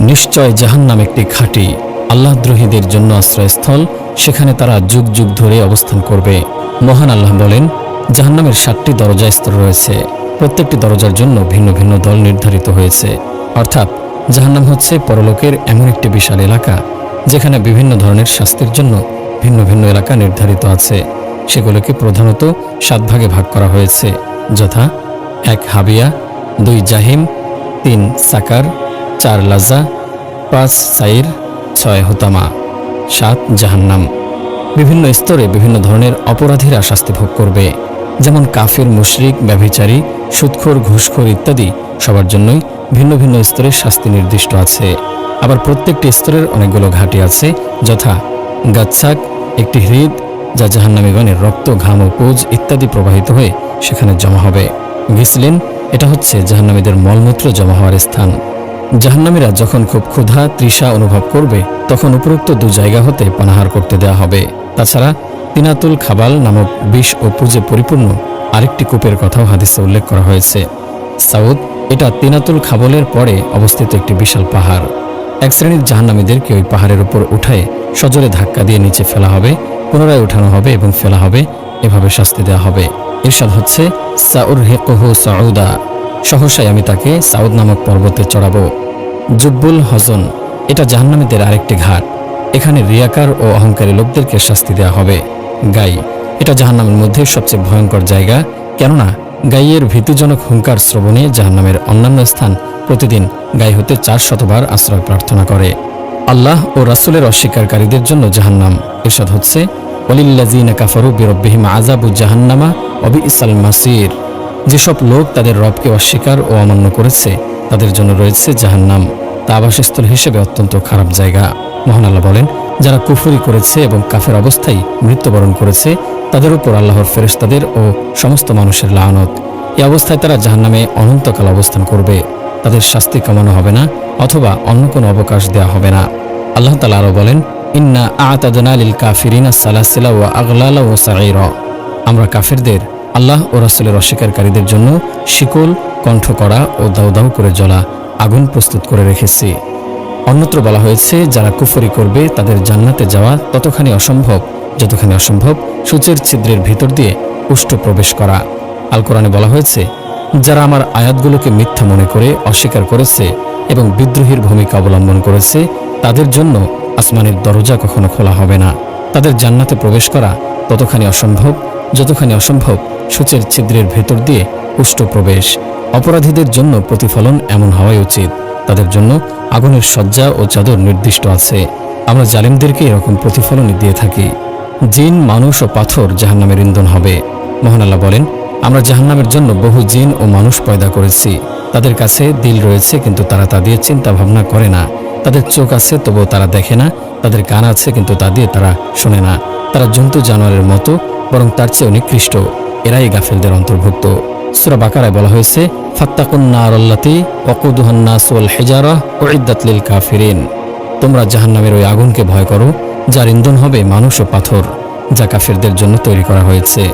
নিশ্চয় জাহান্নাম একটি খাঁটি আল্লাহদ্রোহীদের জন্য আশ্রয়স্থল, সেখানে তারা যুগ যুগ ধরে অবস্থান করবে। মহান আল্লাহ বলেন, জাহান্নামের সাতটি দরজা স্তর রয়েছে। প্রত্যেকটি দরজার জন্য ভিন্ন ভিন্ন দল নির্ধারিত হয়েছে। অর্থাৎ, জাহান্নাম হচ্ছে পরলোকের এমন একটি বিশাল এলাকা, যেখানে বিভিন্ন ধরনের শাস্তির জন্য ভিন্ন ভিন্ন এলাকা নির্ধারিত আছে। সেগুলোকে প্রধানত সাত ভাগে ভাগ করা হয়েছে, যথা এক হাবিয়া, দুই জাহিম, তিন সাকার চার লাজা পাঁচ সাইর, ছয় হোতামা, সাত জাহান্নাম। বিভিন্ন স্তরে বিভিন্ন ধরনের অপরাধীরা শাস্তি ভোগ করবে, যেমন কাফির, মুশরিক, ব্যভিচারী, সুৎখোর, ঘুষখোর ইত্যাদি। সবার জন্যই ভিন্ন ভিন্ন স্তরে শাস্তি নির্দিষ্ট আছে। আবার প্রত্যেকটি স্তরের অনেকগুলো ঘাঁটি আছে, যথা গাচ্ছাক একটি হৃদ, যা জাহান্নামীগণের রক্ত, ঘাম ও পুজ ইত্যাদি প্রবাহিত হয়ে সেখানে জমা হবে। গিসলিন, এটা হচ্ছে জাহান্নামীদের মলমূত্র জমা হওয়ার স্থান। জাহান্নামীরা যখন খুব ক্ষুধা, তৃষা অনুভব করবে, তখন উপরোক্ত দু জায়গা হতে পানাহার করতে দেওয়া হবে। তাছাড়া তিনাতুল খাবাল নামক বিষ ও পুজে পরিপূর্ণ আরেকটি কূপের কথাও হাদিসে উল্লেখ করা হয়েছে। সাউদ, এটা তিনাতুল খাবলের পরে অবস্থিত একটি বিশাল পাহাড়। এক শ্রেণির জাহান্নামীদেরকে ওই পাহাড়ের উপর উঠায় সজোরে ধাক্কা দিয়ে নিচে ফেলা হবে, পুনরায় উঠানো হবে এবং ফেলা হবে, এভাবে শাস্তি দেওয়া হবে। এরশাদ হচ্ছে সাউর হেকহ সাউদা। সহসাই আমি তাকে সাউদ নামক পর্বতে চড়াবো। জুব্বুল হজন, এটা জাহান্নামীদের আরেকটি ঘাট। এখানে রিয়াকার ও অহংকারী লোকদেরকে শাস্তি দেওয়া হবে। গাই, এটা জাহান্নামের মধ্যে সবচেয়ে ভয়ঙ্কর জায়গা। কেননা, গাইয়ের ভীতিজনক হুঙ্কার শ্রবণে জাহান্নামের অন্যান্য স্থান প্রতিদিন গাই হতে চার শতবার আশ্রয় প্রার্থনা করে। আল্লাহ ও রাসুলের অস্বীকারীদের জন্য জাহান্নাম। এরশাদ হচ্ছে অলিল্লাজিনা কাফারু বিরব্বিহিম আজাবু জাহান্নামা অবি ইসাল মাসির। যেসব লোক তাদের রবকে অস্বীকার ও অমান্য করেছে, তাদের জন্য রয়েছে জাহান্নাম। তা আবাসস্থল হিসেবে অত্যন্ত খারাপ জায়গা। মহান আল্লাহ বলেন, যারা কুফুরি করেছে এবং কাফের অবস্থায় মৃত্যুবরণ করেছে, তাদের উপর আল্লাহর ফেরেশতাদের ও সমস্ত মানুষের লানত। এ অবস্থায় তারা জাহান্নামে অনন্তকাল অবস্থান করবে। তাদের শাস্তি কমানো হবে না, অথবা অন্য কোনো অবকাশ দেওয়া হবে না। আল্লাহ তালা আরও বলেন, ইন্না আতাদনা লিল কাফিরিনা সালাসিলা ও আগলালা ও সাইর আমরা কাফেরদের আল্লাহ ও রাসুলের অস্বীকারীদের জন্য শিকল, কণ্ঠ করা ও দাউ দাউ করে জ্বলা আগুন প্রস্তুত করে রেখেছি। অন্যত্র বলা হয়েছে, যারা কুফরি করবে তাদের জান্নাতে যাওয়া ততখানি অসম্ভব, যতখানি অসম্ভব সূচের ছিদ্রের ভিতর দিয়ে উষ্ঠ প্রবেশ করা। আল কোরআনে বলা হয়েছে, যারা আমার আয়াতগুলোকে মিথ্যা মনে করে অস্বীকার করেছে এবং বিদ্রোহীর ভূমিকা অবলম্বন করেছে, তাদের জন্য আসমানের দরজা কখনো খোলা হবে না। তাদের জান্নাতে প্রবেশ করা ততখানি অসম্ভব, যতখানি অসম্ভব সূচের ছিদ্রের ভেতর দিয়ে পুষ্ট প্রবেশ। অপরাধীদের জন্য প্রতিফলন এমন হওয়াই উচিত। তাদের জন্য আগুনের শয্যা ও চাদর নির্দিষ্ট আছে। আমরা জালিমদেরকে এরকম প্রতিফলনই দিয়ে থাকি। জিন, মানুষ ও পাথর জাহান্নামের ইন্ধন হবে। মহান আল্লাহ বলেন, আমরা জাহান্নামের জন্য বহু জিন ও মানুষ পয়দা করেছি। তাদের কাছে দিল রয়েছে, কিন্তু তারা তা দিয়ে চিন্তা ভাবনা করে না। তাদের চোখ আছে, তবুও তারা দেখে না। তাদের কান আছে, কিন্তু তা দিয়ে তারা শোনে না। তারা জন্তু জানোয়ারের মতো, বরং তার চেয়ে নিকৃষ্ট এরাই গাফেলদের অন্তর্ভুক্ত। সুরা বাকারায় বলা হয়েছে ফাত্তাকুন্নারল্লাতি ওকুদুহান্নাস ওয়াল হেজারা ও ইদ্দাতলিল কাফিরিন। তোমরা জাহান্নামের ওই আগুনকে ভয় করো, যার ইন্ধন হবে মানুষ ও পাথর, যা কাফেরদের জন্য তৈরি করা হয়েছে।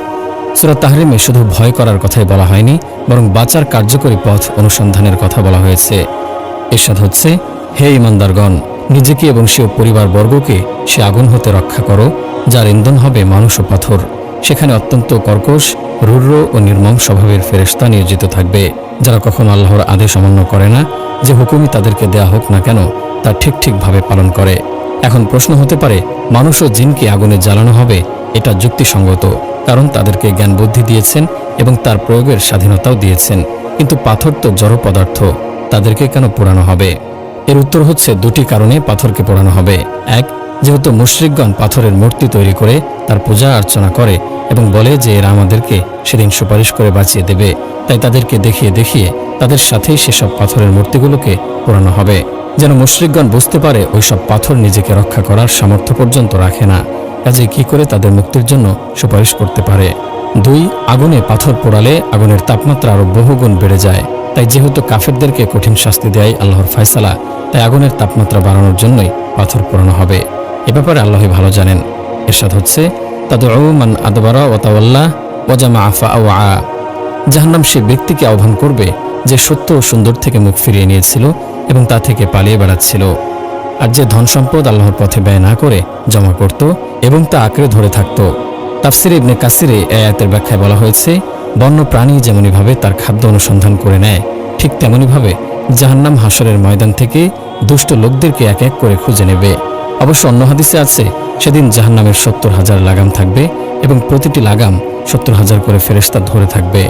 সুরা তাহরিমে শুধু ভয় করার কথাই বলা হয়নি, বরং বাঁচার কার্যকরী পথ অনুসন্ধানের কথা বলা হয়েছে। এরশাদ হচ্ছে, হে ইমানদারগণ নিজেকে এবং সে পরিবারবর্গকে সে আগুন হতে রক্ষা করো, যার ইন্ধন হবে মানুষ ও পাথর। সেখানে অত্যন্ত কর্কশ, রুদ্র ও নির্মম স্বভাবের ফেরেস্তা নিয়োজিত থাকবে, যারা কখনো আল্লাহর আদেশ অমান্য করে না, যে হুকুমই তাদেরকে দেয়া হোক না কেন, তা ঠিক ঠিকভাবে পালন করে। এখন প্রশ্ন হতে পারে, মানুষ ও জিনকে আগুনে জ্বালানো হবে? এটা যুক্তিসঙ্গত, কারণ তাদেরকে জ্ঞান বুদ্ধি দিয়েছেন এবং তার প্রয়োগের স্বাধীনতাও দিয়েছেন। কিন্তু পাথর তো জড় পদার্থ, তাদেরকে কেন পোড়ানো হবে? এর উত্তর হচ্ছে দুটি কারণে পাথরকে পোড়ানো হবে। এক যেহেতু মুশ্রিকগণ পাথরের মূর্তি তৈরি করে তার পূজা অর্চনা করে এবং বলে যে এরা আমাদেরকে সেদিন সুপারিশ করে বাঁচিয়ে দেবে, তাই তাদেরকে দেখিয়ে দেখিয়ে তাদের সাথেই সেসব পাথরের মূর্তিগুলোকে পোড়ানো হবে। যেন মুশ্রিকগণ বুঝতে পারে ওইসব পাথর নিজেকে রক্ষা করার সামর্থ্য পর্যন্ত রাখে না। কাজে কি করে তাদের মুক্তির জন্য সুপারিশ করতে পারে? দুই, আগুনে পাথর পোড়ালে আগুনের তাপমাত্রা আরও বহুগুণ বেড়ে যায়। তাই যেহেতু কাফেরদেরকে কঠিন শাস্তি দেয় আল্লাহর ফয়সালা, তাই আগুনের তাপমাত্রা বাড়ানোর জন্যই পাথর পোড়ানো হবে। এ ব্যাপারে আল্লাহই ভালো জানেন। এরশাদ হচ্ছে তাদের মান আদবারা ওয়াতাওয়াল্লা ওজামা আফা আ জাহান্নাম সে ব্যক্তিকে আহ্বান করবে যে সত্য ও সুন্দর থেকে মুখ ফিরিয়ে নিয়েছিল এবং তা থেকে পালিয়ে বেড়াচ্ছিল। আর যে ধন সম্পদ আল্লাহর পথে ব্যয় না করে জমা করত এবং তা আঁকড়ে ধরে থাকত। তাফসির ইবনে কাসিরে এই আয়াতের ব্যাখ্যায় বলা হয়েছে বন্য প্রাণী যেমনইভাবে তার খাদ্য অনুসন্ধান করে নেয়, ঠিক তেমনইভাবে জাহান্নাম হাসরের ময়দান থেকে দুষ্ট লোকদেরকে এক এক করে খুঁজে নেবে। অবশ্য অন্য হাদিসে আছে, সেদিন জাহান্নামের সত্তর হাজার লাগাম থাকবে এবং প্রতিটি লাগাম সত্তর হাজার করে ফেরেস্তা ধরে থাকবে।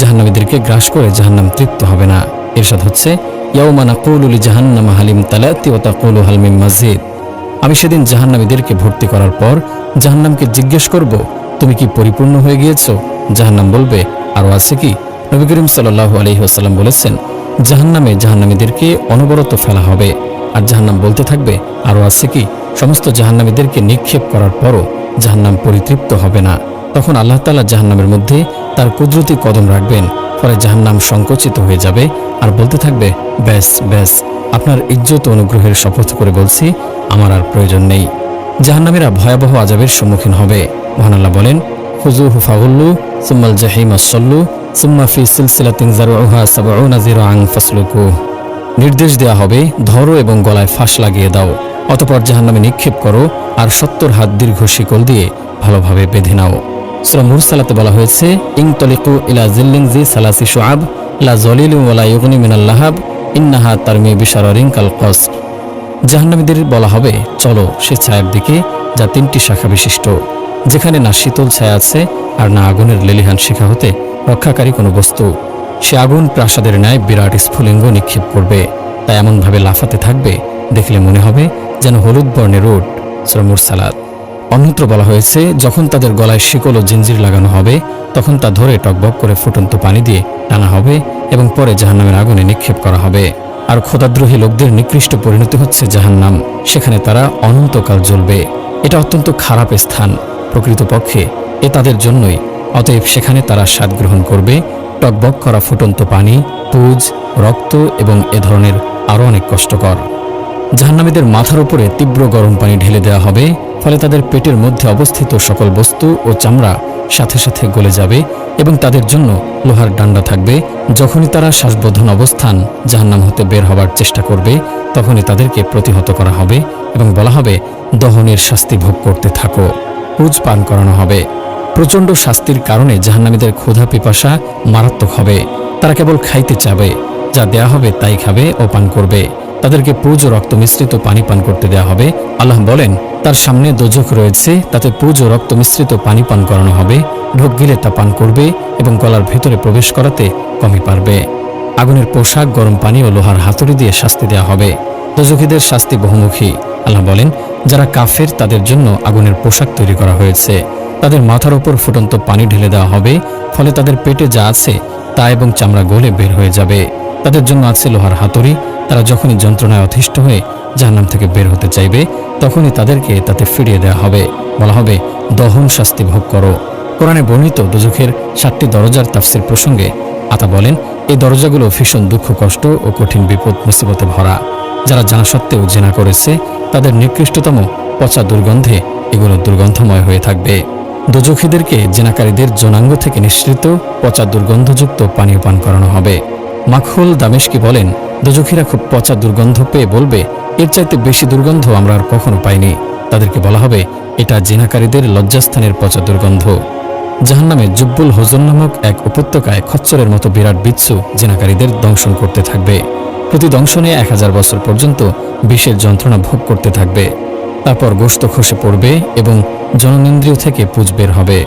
জাহান্নামীদেরকে গ্রাস করে জাহান্নাম তৃপ্ত হবে না। এরশাদ হচ্ছে ইয়াউমানা কৌলুলি জাহান্নাম হালিম তালাতি ও তাকুলু হালমিম মসজিদ আমি সেদিন জাহান্নামীদেরকে ভর্তি করার পর জাহান্নামকে জিজ্ঞেস করব, তুমি কি পরিপূর্ণ হয়ে গিয়েছো? জাহান্নাম বলবে আরও আছে কি? নবী করিম সাল্লাহ আলহিহাস্লাম বলেছেন, জাহান্নামে জাহান্নামীদেরকে অনবরত ফেলা হবে। আর জাহান্নাম বলতে থাকবে, আরও আছে কি? সমস্ত জাহান্নামীদেরকে নিক্ষেপ করার পরও জাহান্নাম পরিতৃপ্ত হবে না। তখন আল্লাহ তালা জাহান্নামের মধ্যে তার কুদরতি কদম রাখবেন ফলে জাহান্নাম সংকুচিত হয়ে যাবে আর বলতে থাকবে, ব্যাস ব্যাস, আপনার ইজ্জত অনুগ্রহের শপথ করে বলছি, আমার আর প্রয়োজন নেই। জাহান্নামীরা ভয়াবহ আজাবের সম্মুখীন হবে। মহান আল্লাহ বলেন হুজু হুফাহুল্লু সুম্মাল জাহিম আসল্লু সুম্মা ফি সিলসিলাতিন জারুহা সাবউনা জিরআন ফাসলুকু নির্দেশ দেয়া হবে, ধরো এবং গলায় ফাঁস লাগিয়ে দাও। অতপর জাহান্নামে নিক্ষেপ করো আর সত্তর হাত দীর্ঘ শিকল দিয়ে ভালোভাবে বেঁধে নাও। সুরা মুরসালাতে বলা হয়েছে ইং তলিকু ইলা জিল্লিং জি সালাসি শুআব, লা জলিলু ওয়ালা ইউগনি মিনাল লাহাব, ইন্নাহা তারমি বিশারিং কাল কসর। জাহান্নামীদের বলা হবে, চলো সে ছায়ার দিকে, যা তিনটি শাখা বিশিষ্ট। যেখানে না শীতল ছায়া আছে আর না আগুনের লেলিহান শিখা হতে রক্ষাকারী কোনো বস্তু। সে আগুন প্রাসাদের ন্যায় বিরাট স্ফুলিঙ্গ নিক্ষেপ করবে। তা এমনভাবে লাফাতে থাকবে, দেখলে মনে হবে যেন হলুদ বর্ণের রোড সালাদ। অন্যত্র বলা হয়েছে, যখন তাদের গলায় শিকল ও জিঞ্জির লাগানো হবে, তখন তা ধরে টকবক করে ফুটন্ত পানি দিয়ে টানা হবে এবং পরে জাহান্নামের আগুনে নিক্ষেপ করা হবে। আর খোদাদ্রোহী লোকদের নিকৃষ্ট পরিণতি হচ্ছে জাহান্নাম, সেখানে তারা অনন্তকাল জ্বলবে। এটা অত্যন্ত খারাপ স্থান। প্রকৃতপক্ষে এ তাদের জন্যই, অতএব সেখানে তারা স্বাদ গ্রহণ করবে টকবক করা ফুটন্ত পানি, পুজ, রক্ত এবং এ ধরনের আরও অনেক কষ্টকর। জাহান্নামীদের মাথার উপরে তীব্র গরম পানি ঢেলে দেওয়া হবে, ফলে তাদের পেটের মধ্যে অবস্থিত সকল বস্তু ও চামড়া সাথে সাথে গলে যাবে এবং তাদের জন্য লোহার ডান্ডা থাকবে। যখনই তারা শ্বাসবোধন অবস্থান জাহান্নাম হতে বের হবার চেষ্টা করবে, তখনই তাদেরকে প্রতিহত করা হবে এবং বলা হবে, দহনের শাস্তি ভোগ করতে থাকো। পুজ পান করানো হবে। প্রচণ্ড শাস্তির কারণে জাহান্নামীদের ক্ষুধা পিপাসা মারাত্মক হবে। তারা কেবল খাইতে চাবে, যা দেয়া হবে তাই খাবে ও পান করবে। তাদেরকে পুজ রক্ত মিশ্রিত পানি পান করতে দেয়া হবে। আল্লাহ বলেন, তার সামনে দোজক রয়েছে, তাতে পুজ রক্ত মিশ্রিত পানি পান করানো হবে। ঢোক গিলে তা পান করবে এবং গলার ভেতরে প্রবেশ করাতে কমে পারবে। আগুনের পোশাক, গরম পানি ও লোহার হাতুড়ি দিয়ে শাস্তি দেওয়া হবে। দোজখীদের শাস্তি বহুমুখী। আল্লাহ বলেন, যারা কাফের, তাদের জন্য আগুনের পোশাক তৈরি করা হয়েছে। তাদের মাথার ওপর ফুটন্ত পানি ঢেলে দেওয়া হবে, ফলে তাদের পেটে যা আছে তা এবং চামড়া গলে বের হয়ে যাবে। তাদের জন্য আছে লোহার হাতুড়ি। তারা যখনই যন্ত্রণায় অতিষ্ঠ হয়ে জাহান্নাম থেকে বের হতে চাইবে, তখনই তাদেরকে তাতে ফিরিয়ে দেওয়া হবে। বলা হবে, দহন শাস্তি ভোগ করো। কোরআনে বর্ণিত দুজখের সাতটি দরজার তাফসির প্রসঙ্গে আতা বলেন এই দরজাগুলো ভীষণ দুঃখ, কষ্ট ও কঠিন বিপদ মুসিবতে ভরা। যারা জানা সত্ত্বেও জেনা করেছে, তাদের নিকৃষ্টতম পচা দুর্গন্ধে এগুলো দুর্গন্ধময় হয়ে থাকবে। দোজখীদেরকে জেনাকারীদের জনাঙ্গ থেকে নিঃসৃত পচা দুর্গন্ধযুক্ত পানীয় পান করানো হবে। মাখুল দামেশকি বলেন দোজখীরা খুব পচা দুর্গন্ধ পেয়ে বলবে, এর চাইতে বেশি দুর্গন্ধ আমরা আর কখনো পাইনি। তাদেরকে বলা হবে, এটা জেনাকারীদের লজ্জাস্থানের পচা দুর্গন্ধ। জাহান্নামে জুব্বুল হোজন নামক এক উপত্যকায় খচ্চরের মতো বিরাট বিচ্ছু জেনাকারীদের দংশন করতে থাকবে। প্রতি দংশনে এক হাজার বছর পর্যন্ত বিষের যন্ত্রণা ভোগ করতে থাকবে। তারপর গোস্ত খসে পড়বে এবং জননেন্দ্রিয় থেকে পুজ বের হবে।